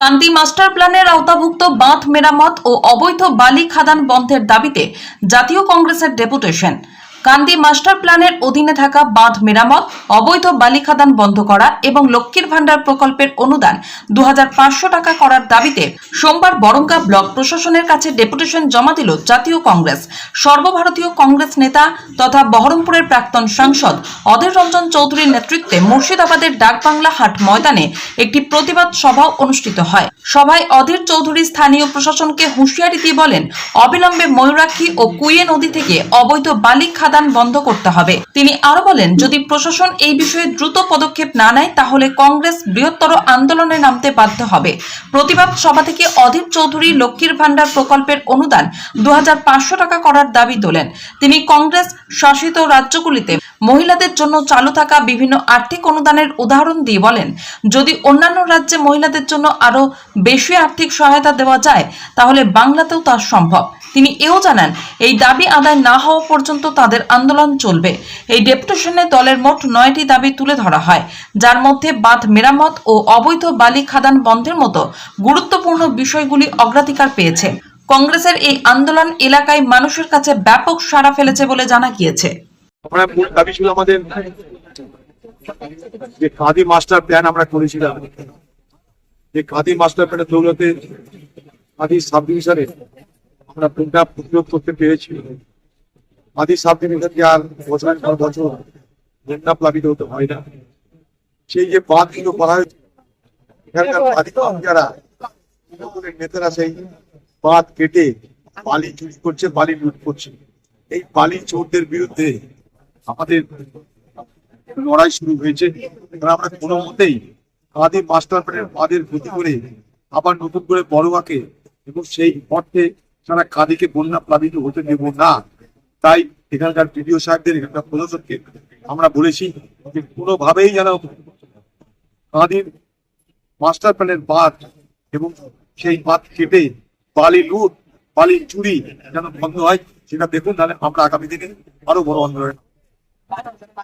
শান্তি মাস্টার প্ল্যানের আওতাভুক্ত বাঁধ মেরামত ও অবৈধ বালি খাদান বন্ধের দাবিতে জাতীয় কংগ্রেসের ডেপুটেশন। কান্দি মাস্টার প্ল্যানের অধীনে থাকা বাঁধ মেরামত, অবৈধ বালিখাদান বন্ধ করা এবং লক্ষ্মীর ভাণ্ডার প্রকল্পের অনুদান দু টাকা করার দাবিতে সোমবার বরঙ্গা ব্লক প্রশাসনের কাছে ডেপুটেশন জমা দিল জাতীয় কংগ্রেস। সর্বভারতীয় কংগ্রেস নেতা তথা বহরমপুরের প্রাক্তন সাংসদ অধীর রঞ্জন চৌধুরীর নেতৃত্বে মুর্শিদাবাদের ডাকবাংলা হাট ময়দানে একটি প্রতিবাদ সভা অনুষ্ঠিত হয়। সভায় অধীর চৌধুরী স্থানীয় প্রশাসনকে হুঁশিয়ারি দিয়ে বলেন, অবিলম্বে ময়ূরাক্ষী ও কুয়ে নদী থেকে অবৈধ বালি খাদান বন্ধ করতে হবে। তিনি আরও বলেন, যদি প্রশাসন এই বিষয়ে দ্রুত পদক্ষেপ না নেয়, তাহলে কংগ্রেস বৃহত্তর আন্দোলনে নামতে বাধ্য হবে। প্রতিবাদ সভা থেকে অধীর চৌধুরী লক্ষ্মীর ভাণ্ডার প্রকল্পের অনুদান দু টাকা করার দাবি তোলেন। তিনি কংগ্রেস শাসিত রাজ্যগুলিতে মহিলাদের জন্য চালু থাকা বিভিন্ন আর্থিক অনুদানের উদাহরণ দিয়ে বলেন, যদি অন্যান্য রাজ্যে মহিলাদের জন্য আরও বেশি আর্থিক সহায়তা দেওয়া যায়, তাহলে বাংলাতেও তা সম্ভব। তিনি এও জানান, এই দাবি আদায় না হওয়া পর্যন্ত তাদের আন্দোলন চলবে। এই ডেপুটেশনে দলের মোট নয়টি দাবি তুলে ধরা হয়। যার মধ্যে বাঁধ মেরামত ও অবৈধ বালি খাদান বন্ধের মতো গুরুত্বপূর্ণ বিষয়গুলি অগ্রাধিকার পেয়েছে। কংগ্রেসের এই আন্দোলন এলাকায় মানুষের কাছে ব্যাপক সাড়া ফেলেছে বলে জানা গিয়েছে। আমরা আমাদের যে খাদি মাস্টার প্ল্যান আমরা করেছিলাম। যে খাদি মাস্টার প্ল্যানের দৌলতে খাদি আমরা প্রোগ্রাম প্রয়োগ করতে পেরেছি। খাদি সাব ডিভিশনকে আর বছরের পর বছর বন্যা প্লাবিত হতে হয় না। সেই যে বাঁধগুলো করা হয়েছে, এখানকার যারা নেতারা সেই বাঁধ কেটে বালি চুরি করছে, বালি লুট করছে। এই বালি চোরদের বিরুদ্ধে আমাদের লড়াই শুরু হয়েছে। আমরা কোনো মতেই খাদি মাস্টার প্ল্যানের বাদের ক্ষতি করে আবার নতুন করে বড়মাকে এবং সেই অর্থে সারা খাদিকে বন্যা প্লাবিত হতে দেব না। তাই এখানকার বিডিও সাহেবদের, এখানকার প্রশাসনকে আমরা বলেছি যে কোনোভাবেই যেন খাদির মাস্টার প্ল্যানের বাঁধ এবং সেই বাঁধ কেটে বালি লুট, বালি চুরি যেন বন্ধ হয়, সেটা দেখুন, তাহলে আমরা আগামী দিনে আরও বড় আন্দোলন